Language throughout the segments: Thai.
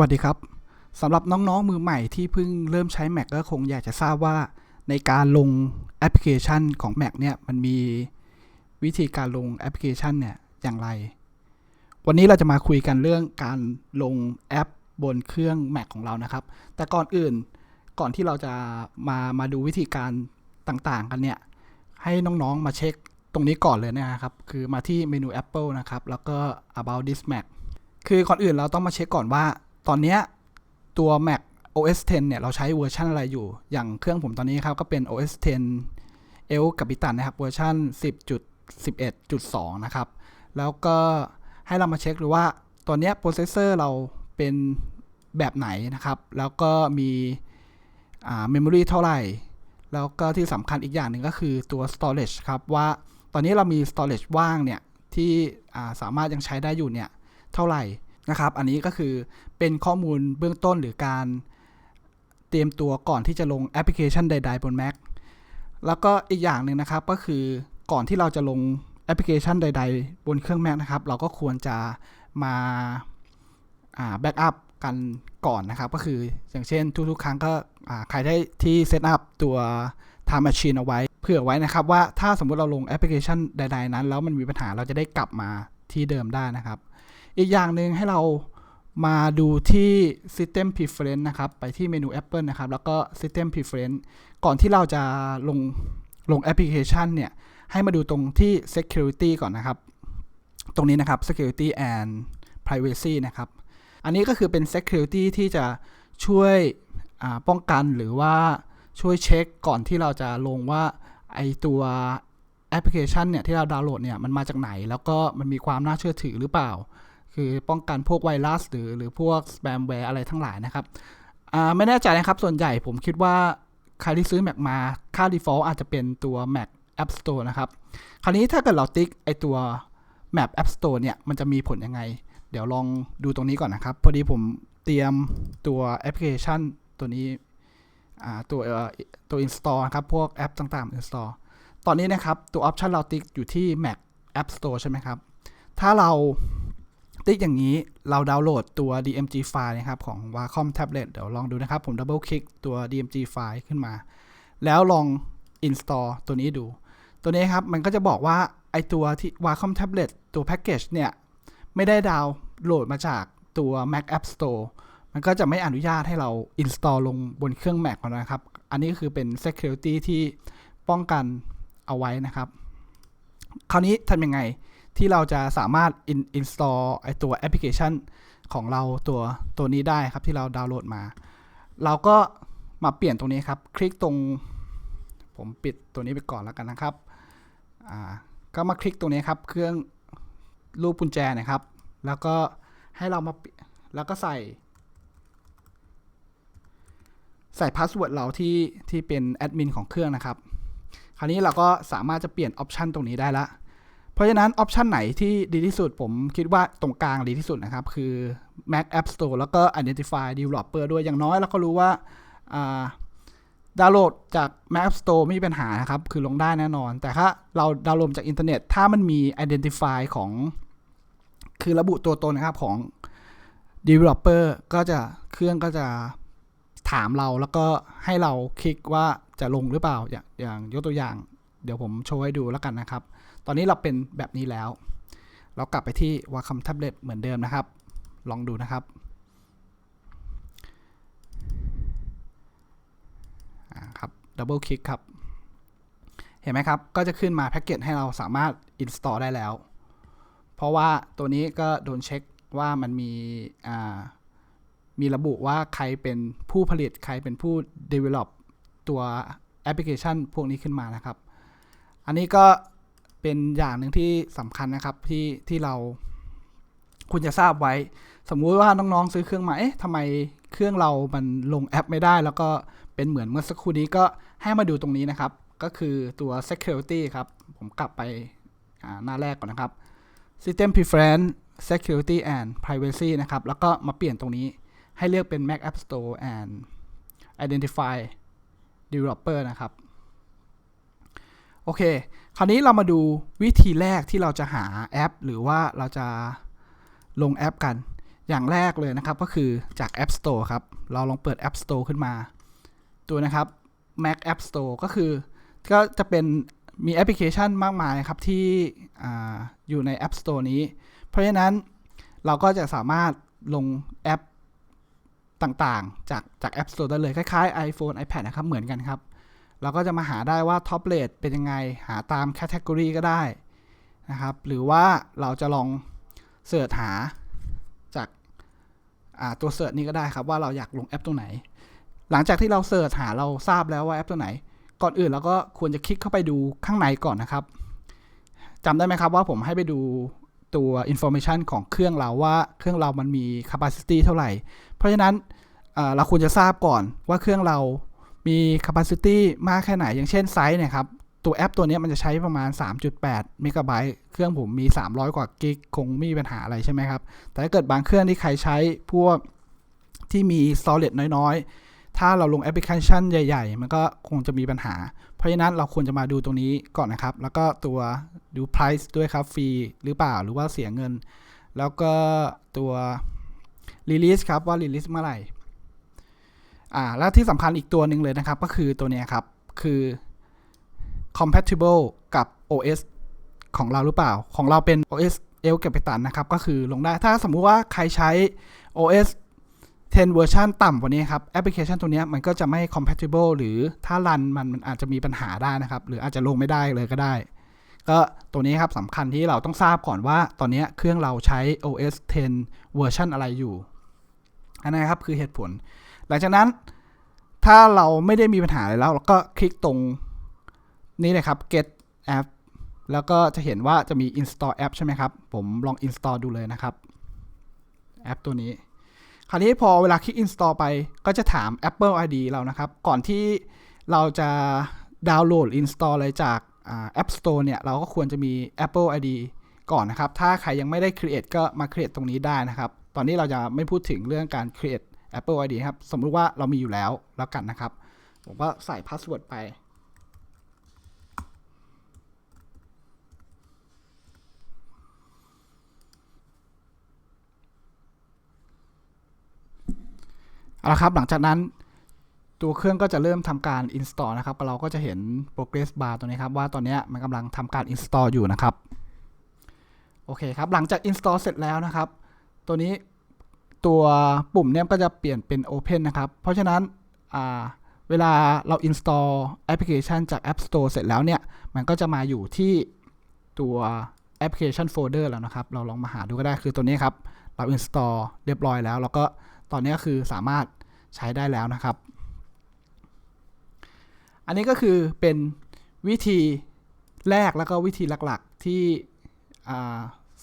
วัสดีครับสำหรับน้องๆมือใหม่ที่เพิ่งเริ่มใช้ Mac ก็คงอยากจะทราบว่าในการลงแอปพลิเคชันของ Mac เนี่ยมันมีวิธีการลงแอปพลิเคชันเนี่ยอย่างไร วันนี้เราจะมาคุยกันเรื่องการลงแอปบนเครื่อง Mac ของเรานะครับ แต่ก่อนอื่นก่อนที่เราจะมามาดูวิธีการต่างๆ กันเนี่ยให้น้องๆมาเช็คตรงนี้ก่อนเลยนะครับ คือมาที่เมนู Apple นะครับ แล้วก็ about this Mac คือก่อนอื่นเราต้องมาเช็คก่อนว่า ตอนนี้ตัว Mac OS 10 เนี่ย เราใช้เวอร์ชันอะไรอยู่ อย่างเครื่องผมตอนนี้ครับ ก็เป็น OS 10 El Capitan นะครับ เวอร์ชัน10.11.2 นะครับ แล้วก็ให้เรามาเช็คดูว่าตัวเนี้โปรเซสเซอร์เราเป็นแบบไหนนะครับ แล้วก็มีอ่า memory เท่าไหร่ แล้วก็ที่สำคัญอีกอย่างหนึ่งก็คือตัว storage ครับ ว่าตอนนี้เรามี storage ว่างเนี่ย ที่สามารถยังใช้ได้อยู่เนี่ย เท่าไหร่ นะครับ อันนี้ก็คือเป็นข้อมูลเบื้องต้นหรือการเตรียมตัวก่อนที่จะลงแอปพลิเคชันใด ๆ บน Mac แล้วก็อีกอย่างหนึ่งนะครับก็คือก่อนที่เราจะลงแอปพลิเคชันใด ๆ บนเครื่อง Mac นะครับ เราก็ควรจะมาแบ็กอัพกันก่อนนะครับ ก็คืออย่างเช่นทุกๆ ครั้งก็ใครได้ที่เซตอัพตัว Time Machine เอาไว้ เผื่อไว้นะครับว่าถ้าสมมุติเราลงแอปพลิเคชันใด ๆ นั้น แล้วมันมีปัญหาเราจะได้กลับมาที่เดิมได้นะครับ อีกอย่างหนึ่งให้เรามาดูที่ System Preference นะครับ ไปที่เมนู Apple นะครับ แล้วก็ System Preference ก่อนที่เราจะลงลงแอปพลิเคชันเนี่ย ให้มาดูตรงที่ Security ก่อนนะครับ ตรงนี้นะครับ Security and Privacy นะครับ อันนี้ก็คือเป็น Security ที่จะช่วยป้องกันหรือว่าช่วยเช็คก่อนที่เราจะลงว่าไอตัวแอปพลิเคชันเนี่ยที่เราดาวน์โหลดเนี่ยมันมาจากไหน แล้วก็มันมีความน่าเชื่อถือหรือเปล่า คือป้องกันพวกไวรัส หรือหรือพวกสแปมแวร์อะไรทั้งหลายนะครับไม่แน่ใจนะครับ ส่วนใหญ่ผมคิดว่า ใครที่ซื้อ Mac มาค่า default อาจจะเป็นตัว Mac App Store นะครับ คราวนี้ถ้าเกิดเราติ๊กไอตัว Map App Store เนี่ย มันจะมีผลยังไง เดี๋ยวลองดูตรงนี้ก่อนนะครับ พอดีผมเตรียมตัวแอปพลิเคชันตัวนี้ตัวตัว install นะครับ พวกแอปต่างๆ install ตอนนี้นะครับ ตัวออปชันเราติ๊กอยู่ที่ Mac App Store ใช่ไหมครับ ถ้าเรา ติ๊กอย่างนี้เราดาวน์โหลดตัว DMG ไฟล์นะครับของ Wacom Tablet เดี๋ยวลองดูนะครับ ผมดับเบิลคลิกตัว DMG ไฟล์ขึ้นมา แล้วลอง install ตัวนี้ดู ตัวนี้ครับมันก็จะบอกว่าไอตัวที่ Wacom Tablet ตัวแพ็กเกจเนี่ย ไม่ได้ดาวน์โหลดมาจากตัว Mac App Store มันก็จะไม่อนุญาตให้เรา install ลงบนเครื่อง Mac นะครับ อันนี้คือเป็น security ที่ป้องกันเอาไว้นะครับ คราวนี้ทำยังไง ที่เราจะสามารถ install ไอตัวแอปพลิเคชันของเราตัวตัวนี้ได้ครับที่เราดาวน์โหลดมา เราก็มาเปลี่ยนตรงนี้ครับ คลิกตรง ผมปิดตัวนี้ไปก่อนแล้วกันนะครับอ่าก็มาคลิกตรงนี้ครับ เครื่องรูปกุญแจนะครับ แล้วก็ให้เรามาแล้วก็ใส่ ใส่พาสเวิร์ดเราที่ที่เป็นแอดมินของเครื่องนะครับ คราวนี้เราก็สามารถจะเปลี่ยนออปชันตรงนี้ได้ละ เพราะฉะนั้นออปชันไหนที่ดีที่สุดผมคิดว่าตรงกลางดีที่สุดนะครับ คือ Mac App Store แล้วก็ Identify Developer ด้วยอย่างน้อยเราก็รู้ว่าดาวน์โหลดจาก Mac App Store ไม่มีปัญหานะครับ คือลงได้แน่นอน แต่ถ้าเราดาวน์โหลดจากอินเทอร์เน็ต ถ้ามันมี Identify ของ คือระบุตัวตนนะครับของ Developer ก็จะเครื่องก็จะถามเราแล้วก็ให้เราคลิกว่าจะลงหรือเปล่า อย่างอย่างยกตัวอย่าง เดี๋ยวผมโชว์ให้ดูแล้วกันนะครับ ตอนนี้เราเป็นแบบนี้แล้ว เรากลับไปที่ Wacom Tablet เหมือนเดิมนะครับ ลองดูนะครับครับดับเบิลคลิกครับ เห็นไหมครับ ก็จะขึ้นมาแพ็กเกจให้เราสามารถ install ได้แล้ว เพราะว่าตัวนี้ก็โดนเช็คว่ามันมีมีระบุว่าใครเป็นผู้ผลิตใครเป็นผู้ develop ตัวแอปพลิเคชันพวกนี้ขึ้นมานะครับ อันนี้ก็ เป็นอย่างหนึ่งที่สำคัญนะครับที่ที่เราคุณจะทราบไว้ สมมุติว่าน้องๆซื้อเครื่องมาเอ๊ะทำไมเครื่องเรามันลงแอปไม่ได้ แล้วก็เป็นเหมือนเมื่อสักครู่นี้ก็ให้มาดูตรงนี้นะครับ ก็คือตัว security ครับ ผมกลับไปหน้าแรกก่อนนะครับ system preference security and privacy นะครับ แล้วก็มาเปลี่ยนตรงนี้ให้เลือกเป็น Mac App Store and identify developer นะครับ โอเค คราวนี้เรามาดูวิธีแรกที่เราจะหาแอป หรือว่าเราจะลงแอปกัน อย่างแรกเลยนะครับก็คือจาก App Store ครับ เราลองเปิด App Store ขึ้นมา ตัวนะครับ Mac App Store ก็คือ ก็จะเป็นมีแอปพลิเคชันมากมายครับที่ออยู่ใน App Store นี้ เพราะฉะนั้นเราก็จะสามารถลงแอปต่างๆ จากจาก App Store ได้เลย คล้ายๆ iPhone iPad นะครับ เหมือนกันครับ เราก็จะมาหาได้ว่า Top Rate เป็นยังไง หาตาม Category ก็ได้นะครับ หรือว่าเราจะลองเสิร์ชหาจากาตัวเสิร์ชนี้ก็ได้ครับว่าเราอยากลงแอปตัวไหน หลังจากที่เราเสิร์ชหาเราทราบแล้วว่าแอปตัวไหน ก่อนอื่นเราก็ควรจะคลิกเข้าไปดูข้างในก่อนนะครับจำได้ไหมครับว่าผมให้ไปดูตัว information ของเครื่องเราว่าเครื่องเรามันมี capacity เท่าไหร่ เพราะฉะนั้นเราควรจะทราบก่อนว่าเครื่องเรา มี capacity มากแค่ไหน อย่างเช่นไซส์เนี่ยครับ ตัวแอปตัวนี้มันจะใช้ประมาณ 3.8เมกะไบต์เครื่องผมมี 300 กว่ากิกคงไม่มีปัญหาอะไรใช่ไหมครับ แต่ถ้าเกิดบางเครื่องที่ใครใช้พวกที่มี storage น้อยๆ ถ้าเราลงแอปพลิเคชันใหญ่ ๆ มันก็คงจะมีปัญหา เพราะฉะนั้นเราควรจะมาดูตรงนี้ก่อนนะครับ แล้วก็ตัวดู price ด้วยครับ ฟรีหรือเปล่า หรือว่าเสียเงิน แล้วก็ตัว release ครับว่า release เมื่อไหร่ อ่าแล้วที่สำคัญอีกตัวหนึ่งเลยนะครับ ก็คือตัวนี้ครับ คือ compatible กับ OS ของเราหรือเปล่า ของเราเป็น OS El Capitan นนะครับ ก็คือลงได้ ถ้าสมมุติว่าใครใช้ OS 10 เวอร์ชันต่ำกว่านี้ครับ แอปพลิเคชันตัวนี้มันก็จะไม่ compatible หรือถ้ารันมันมันอาจจะมีปัญหาได้นะครับ หรืออาจจะลงไม่ได้เลยก็ได้ ก็ตัวนี้ครับสำคัญที่เราต้องทราบก่อนว่า ตอนนี้เครื่องเราใช้ OS 10 เวอร์ชันอะไรอยู่ อันนั้ครับคือเหตุผล หลังจากนั้นถ้าเราไม่ได้มีปัญหาอะไรแล้ว เราก็คลิกตรงนี้เลยครับ get app แล้วก็จะเห็นว่าจะมี install app ใช่ไหมครับ ผมลอง install ดูเลยนะครับ แอปตัวนี้ คราวนี้พอเวลาคลิก install ไปก็จะถาม Apple ID เรานะครับ ก่อนที่เราจะดาวน์โหลด install อะไรจากอ่า App Store เนี่ย เราก็ควรจะมี Apple ID ก่อนนะครับ ถ้าใครยังไม่ได้ create ก็มา create ตรงนี้ได้นะครับ ตอนนี้เราจะไม่พูดถึงเรื่องการ create Apple ID ครับ สมมติว่าเรามีอยู่แล้วแล้วกันนะครับ ผมก็ใส่ password ไป เอาละครับ หลังจากนั้นตัวเครื่องก็จะเริ่มทำการ install นะครับ เราก็จะเห็น progress bar ตัวนี้ครับ ว่าตอนนี้มันกำลังทำการ install อยู่นะครับ โอเคครับ หลังจาก install เสร็จแล้วนะครับ ตัวนี้ ตัวปุ่มเนี่ยก็จะเปลี่ยนเป็น open นะครับ เพราะฉะนั้นเวลาเรา install แอปพลิเคชันจาก App Store เสร็จแล้วเนี่ย มันก็จะมาอยู่ที่ตัวแอปพลิเคชันโฟลเดอร์แล้วนะครับ เราลองมาหาดูก็ได้คือตัวนี้ครับ เรา install เรียบร้อยแล้วแล้วก็ตอนนี้ก็คือสามารถใช้ได้แล้วนะครับ อันนี้ก็คือเป็นวิธีแรกแล้วก็วิธีหลักๆที่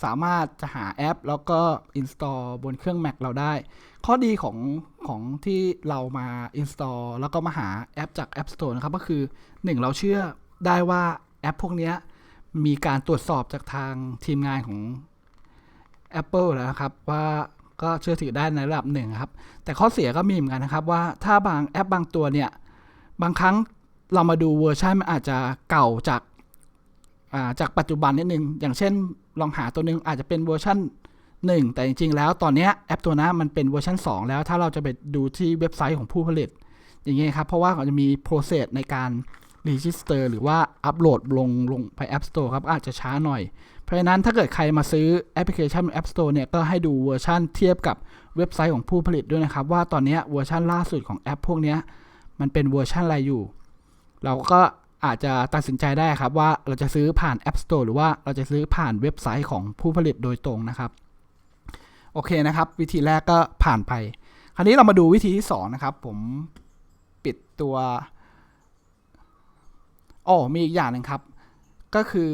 สามารถจะหาแอป แล้วก็ install บนเครื่อง Mac เราได้ ข้อดีของของที่เรามา install แล้วก็มาหาแอปจาก App Store นะครับ ก็คือ 1 เราเชื่อได้ว่าแอปพวกนี้มีการตรวจสอบจากทางทีมงานของ Apple แล้วนะครับ ว่าก็เชื่อถือได้ในระดับหนึ่งครับ แต่ข้อเสียก็มีเหมือนกันนะครับ ว่าถ้าบางแอปบางตัวเนี่ย บางครั้งเรามาดูเวอร์ชันมันอาจจะเก่าจาก จากปัจจุบันนิดนึง อย่างเช่นลองหาตัวหนึ่งอาจจะเป็นเวอร์ชัน1 แต่จริง ๆ แล้วตอนนี้แอปตัวนั้นมันเป็นเวอร์ชัน2 แล้วถ้าเราจะไปดูที่เว็บไซต์ของผู้ผลิต อย่างเงี้ยครับ เพราะว่าเขาจะมี process ในการ register หรือว่าอัปโหลดลงลงไป App Store ครับ อาจจะช้าหน่อย เพราะฉะนั้นถ้าเกิดใครมาซื้อแอปพลิเคชัน App Store เนี่ย ก็ให้ดูเวอร์ชันเทียบกับเว็บไซต์ของผู้ผลิตด้วยนะครับ ว่าตอนนี้เวอร์ชันล่าสุดของแอปพวกนี้มันเป็นเวอร์ชันอะไรอยู่ เราก็ อาจจะตัดสินใจได้ครับว่าเราจะซื้อผ่าน App Store หรือว่าเราจะซื้อผ่านเว็บไซต์ของผู้ผลิตโดยตรงนะครับ โอเคนะครับ วิธีแรกก็ผ่านไป คราวนี้เรามาดูวิธีที่สองนะครับ ผมปิดตัวอ๋อมีอีกอย่างหนึ่งครับ ก็คือ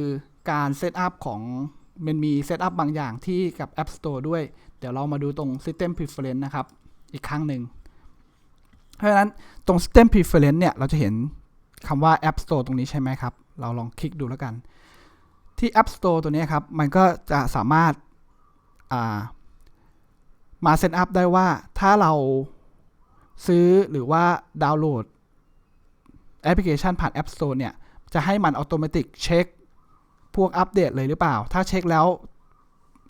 การเซตอัพของมันมีเซตอัพบางอย่างที่กับ App Store ด้วย เดี๋ยวเรามาดูตรง System Preference นะครับ อีกครั้งหนึ่ง เพราะฉะนั้นตรง System Preference เนี่ย เราจะเห็น คำว่า App Store ตรงนี้ใช่ไหมครับ เราลองคลิกดูแล้วกัน ที่ App Store ตัวนี้ครับ มันก็จะสามารถามาเซตอัพได้ว่าถ้าเราซื้อหรือว่าดาวน์โหลดแอปพลิเคชันผ่าน App Store เนี่ย จะให้มันอัตโนมัติเช็ค พวกอัปเดตเลยหรือเปล่า ถ้าเช็คแล้ว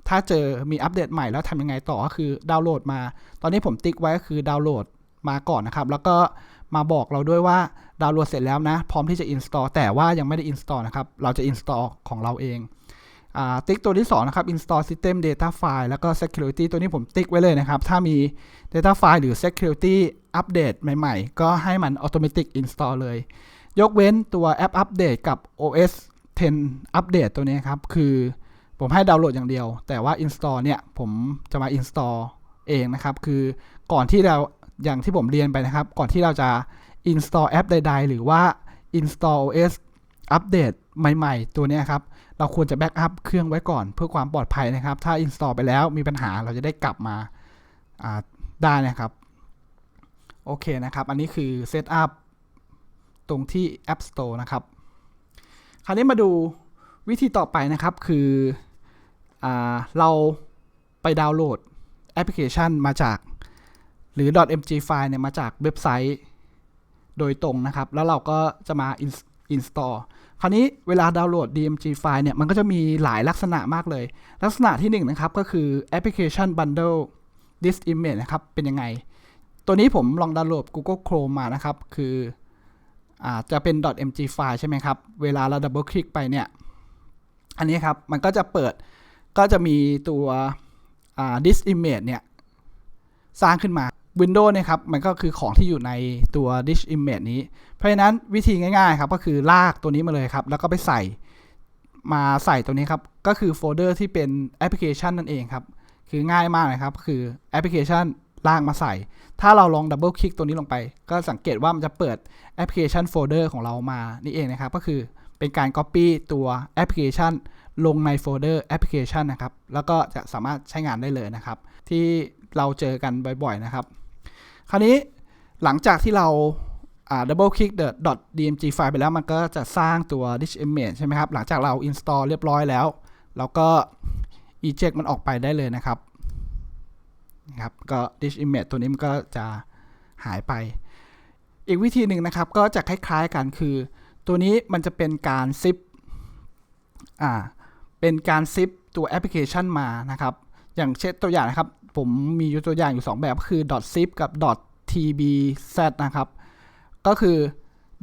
ถ้าเจอมีอัปเดตใหม่แล้วทำยังไงต่อก็คือดาวน์โหลดมา ตอนนี้ผมติ๊กไว้ก็คือดาวน์โหลดมาก่อนนะครับ แล้วก็ มาบอกเราด้วยว่าดาวน์โหลดเสร็จแล้วนะ พร้อมที่จะ install แต่ว่ายังไม่ได้ install นะครับ เราจะ install ของเราเองอติ๊กตัวที่ 2 นะครับ install system data file แล้วก็ security ตัวนี้ผมติ๊กไว้เลยนะครับ ถ้ามี data file หรือ security update ใหม่ ๆ ก็ให้มัน automatic install เลย ยกเว้นตัวแอปอัปเดตกับ OS 10อัปเดตตัวนี้ครับ คือผมให้ดาวน์โหลดอย่างเดียว แต่ว่า install เนี่ย ผมจะมา install เองนะครับ คือก่อนที่เรา อย่างที่ผมเรียนไปนะครับ ก่อนที่เราจะ install แอปใด ๆ หรือว่า install OS อัปเดตใหม่ ๆ ตัวนี้ครับ เราควรจะแบ็กอัพเครื่องไว้ก่อนเพื่อความปลอดภัยนะครับ ถ้า install ไปแล้วมีปัญหาเราจะได้กลับมาได้นะครับ โอเคนะครับ อันนี้คือ Setup ตรงที่ App Store นะครับ คราวนี้มาดูวิธีต่อไปนะครับคืออเราไปดาวน์โหลดแอปพลิเคชันมาจาก หรือ .mg file เนี่ยมาจากเว็บไซต์โดยตรงนะครับ แล้วเราก็จะมา install คราวนี้เวลาดาวน์โหลด DMG file เนี่ย มันก็จะมีหลายลักษณะมากเลย ลักษณะที่หนึ่งนะครับก็คือ application bundle this image นะครับ เป็นยังไง ตัวนี้ผมลองดาวน์โหลด Google Chrome มานะครับ คืออาจะเป็น .mg file ใช่ไหมครับ เวลาเราดับเบิลคลิกไปเนี่ย อันนี้ครับ มันก็จะเปิดก็จะมีตัวอ่า this image เนี่ย สร้างขึ้นมา Windows เนี่ยครับมันก็คือของที่อยู่ในตัว dish image นี้ เพราะฉะนั้นวิธีง่ายๆครับก็คือลากตัวนี้มาเลยครับ แล้วก็ไปใส่มาใส่ตัวนี้ครับ ก็คือโฟลเดอร์ที่เป็นแอปพลิเคชันนั่นเองครับ คือง่ายมากนะครับ คือแอปพลิเคชันลากมาใส่ ถ้าเราลองดับเบิลคลิกตัวนี้ลงไป ก็สังเกตว่ามันจะเปิดแอปพลิเคชันโฟลเดอร์ของเรามานี่เองนะครับ ก็คือเป็นการ Copy ตัวแอปพลิเคชันลงในโฟลเดอร์แอปพลิเคชันนะครับ แล้วก็จะสามารถใช้งานได้เลยนะครับ ที่เราเจอกันบ่อยๆนะครับ คราวนี้หลังจากที่เราดับเบิลคลิก the .dmg file ไปแล้วมันก็จะสร้างตัว dish image ใช่ไหมครับ หลังจากเรา install เรียบร้อยแล้ว เราก็ eject มันออกไปได้เลยนะครับนะครับก็ dish image ตัวนี้มันก็จะหายไป อีกวิธีหนึ่งนะครับ ก็จะคล้ายๆกันคือ ตัวนี้มันจะเป็นการ zip อ่าเป็นการซิปตัวแอปพลิเคชันมานะครับ อย่างเช่นตัวอย่างนะครับ ผมมีตัวอย่างอยู่ 2 แบบก็คือ .zip กับ .tbz นะครับ ก็คือ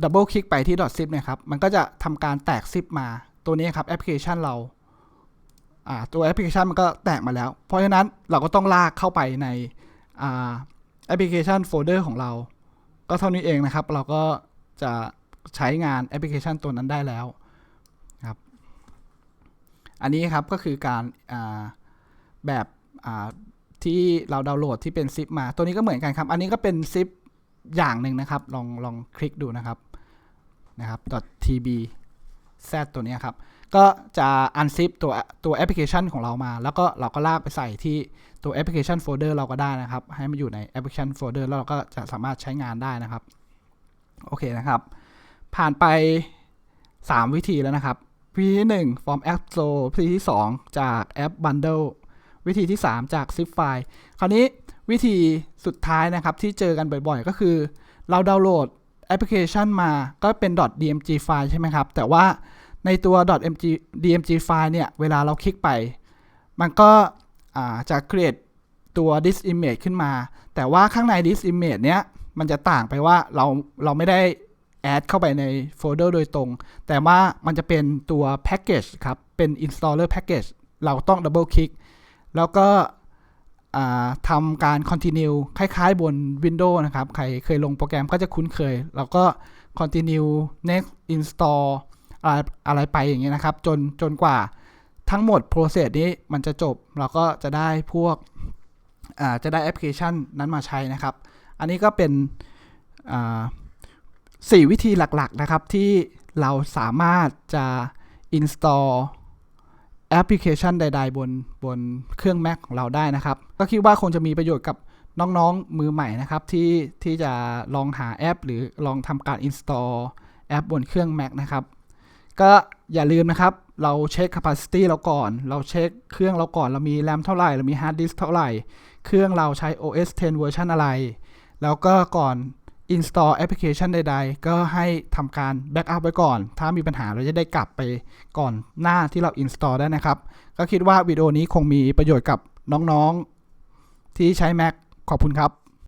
ดับเบิลคลิกไปที่ .zip เนะครับ มันก็จะทำการแตกซิปมา ตัวนี้ครับแอปพลิเคชันเรา ตัวแอปพลิเคชันมันก็แตกมาแล้ว เพราะฉะนั้นเราก็ต้องลากเข้าไปในแอปพลิเคชันโฟลเดอร์ของเรา ก็เท่านี้เองนะครับ เราก็จะใช้งานแอปพลิเคชันตัวนั้นได้แล้วครับ อันนี้ครับก็คือการแบบ ที่เราดาวน์โหลดที่เป็นซิปมา ตัวนี้ก็เหมือนกันครับ อันนี้ก็เป็นซิปอย่างหนึ่งนะครับ ลองลองคลิกดูนะครับนะครับ .tb z ตัวนี้ครับ ก็จะอันซิปตัวตัวแอปพลิเคชันของเรามา แล้วก็เราก็ลากไปใส่ที่ตัวแอปพลิเคชันโฟลเดอร์เราก็ได้นะครับ ให้มันอยู่ในแอปพลิเคชันโฟลเดอร์แล้วเราก็จะสามารถใช้งานได้นะครับ โอเคนะครับ ผ่านไป 3 วิธีแล้วนะครับ วิธีที่1 From App Store วิธีที่ 2 จากแอป Bundle วิธีที่ 3 จาก Zip File คราวนี้วิธีสุดท้ายนะครับที่เจอกันบ่อยๆ ก็คือ เราดาวน์โหลดแอปพลิเคชันมาก็เป็น .dmg file ใช่ไหมครับ แต่ว่าในตัว .mg dmg file เนี่ย เวลาเราคลิกไป มันก็จะ create ตัว this image ขึ้นมา แต่ว่าข้างใน this image เนี้ย มันจะต่างไปว่าเราเราไม่ได้แอดเข้าไปในโฟลเดอร์โดยตรง แต่ว่ามันจะเป็นตัวแพ็กเกจครับ เป็น installer package เราต้องดับเบิลคลิก แล้วก็ทำการ continue คล้ายๆบน Windows นะครับ ใครเคยลงโปรแกรมก็จะคุ้นเคย แล้วก็ continue next install อะไรอะไรไปอย่างเงี้ยนะครับ จนจนกว่าทั้งหมด process นี้มันจะจบ เราก็จะได้พวกจะได้แอปพลิเคชันนั้นมาใช้นะครับ อันนี้ก็เป็นสี่วิธีหลักๆนะครับที่เราสามารถจะ install แอปพลิเคชันใด ๆ บนบนเครื่อง Mac ของเราได้นะครับ ก็คิดว่าคงจะมีประโยชน์กับน้องๆมือใหม่นะครับ ที่ที่จะลองหาแอป หรือลองทำการ install แอปบนเครื่อง Mac นะครับ ก็อย่าลืมนะครับ เราเช็ค capacity เราก่อน เราเช็คเครื่องเราก่อนเรามี RAM เท่าไหร่เรามี hard disk เท่าไหร่ เครื่องเราใช้ OS 10 เวอร์ชันอะไร แล้วก็ก่อน install แอปพลิเคชันใด ๆ ก็ให้ทำการ backup ไว้ก่อน ถ้ามีปัญหาเราจะได้กลับไปก่อนหน้าที่เรา install ได้นะครับ ก็คิดว่าวิดีโอนี้คงมีประโยชน์กับน้องๆ ที่ใช้ Mac ขอบคุณครับ